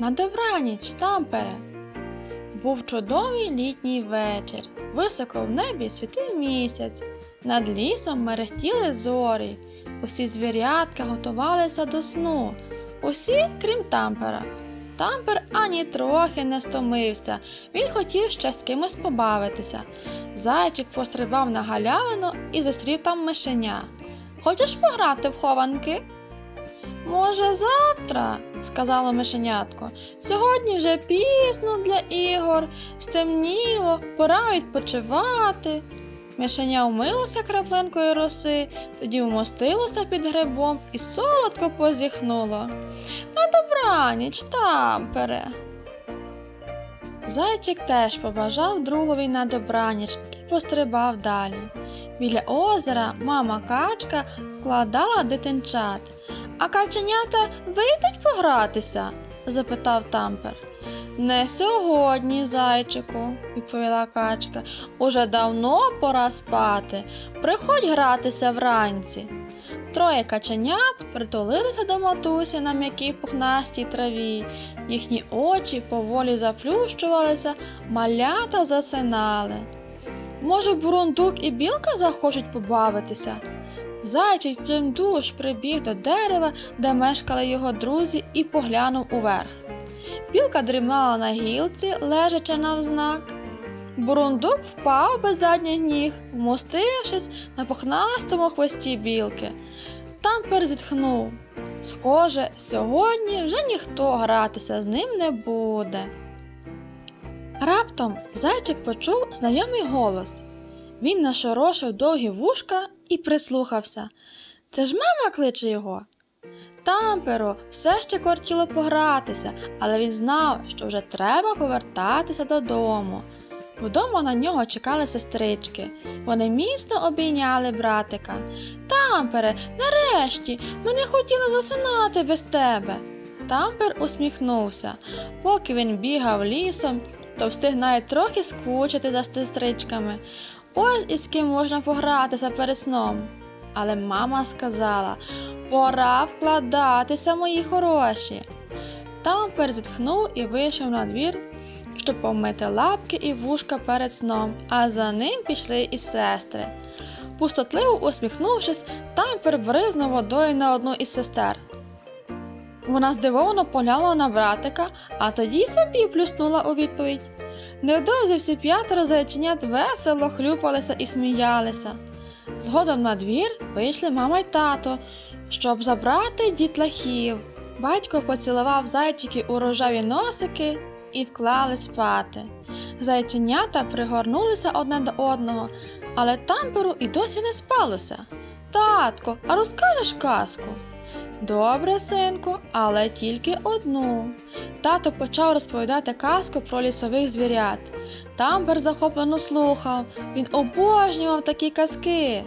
На добраніч, тампере. Був чудовий літній вечір. Високо в небі світив місяць. Над лісом мерехтіли зорі. Усі звірятка готувалися до сну. Усі, крім тампера. Тампер ані трохи не стомився. Він хотів ще з кимось побавитися. Зайчик пострибав на галявину і зустрів там мишеня. Хочеш пограти в хованки? Може, завтра, сказало мишенятко. Сьогодні вже пізно для ігор, стемніло, пора відпочивати. Мишеня вмилося краплинкою роси, тоді вмостилося під грибом і солодко позіхнуло. На добраніч, тампере. Зайчик теж побажав другові на добраніч і пострибав далі. Біля озера мама качка вкладала дитинчат. А каченята вийдуть погратися? запитав тампер. Не сьогодні, зайчику, відповіла качка. Уже давно пора спати. Приходь гратися вранці. Троє каченят притулилися до матусі на м'якій пухнастій траві. Їхні очі поволі заплющувалися, малята засинали. Може, бурундук і білка захочуть побавитися? Зайчик чимдуж прибіг до дерева, де мешкали його друзі, і поглянув уверх. Білка дрімала на гілці, лежачи навзнак. Бурундук впав без задніх ніг, вмостившись на пухнастому хвості білки. Там перезітхнув. Схоже, сьогодні вже ніхто гратися з ним не буде. Раптом зайчик почув знайомий голос. Він нашорошив довгі вушка і прислухався. Це ж мама кличе його. Тамперо все ще кортіло погратися, але він знав, що вже треба повертатися додому. Вдома на нього чекали сестрички. Вони міцно обійняли братика. Тампере, нарешті, ми не хотіли засинати без тебе. Тампер усміхнувся. Поки він бігав лісом, то встиг навіть трохи скучити за сестричками. Ось із ким можна погратися перед сном. Але мама сказала: пора вкладатися, мої хороші. Тампер зітхнув і вийшов на двір, щоб помити лапки і вушка перед сном, а за ним пішли і сестри. Пустотливо усміхнувшись, Тампер бризнув водою на одну із сестер. Вона здивовано поглянула на братика, а тоді собі плюснула у відповідь. Невдовзі всі п'ятеро зайченят весело хлюпалися і сміялися. Згодом на двір вийшли мама й тато, щоб забрати дітлахів. Батько поцілував зайчики у рожеві носики і вклали спати. Зайченята пригорнулися одне до одного, але тамперу і досі не спалося. Татко, а розкажеш казку? Добре, синку, але тільки одну. Тато почав розповідати казку про лісових звірят. Тамбер захоплено слухав. Він обожнював такі казки.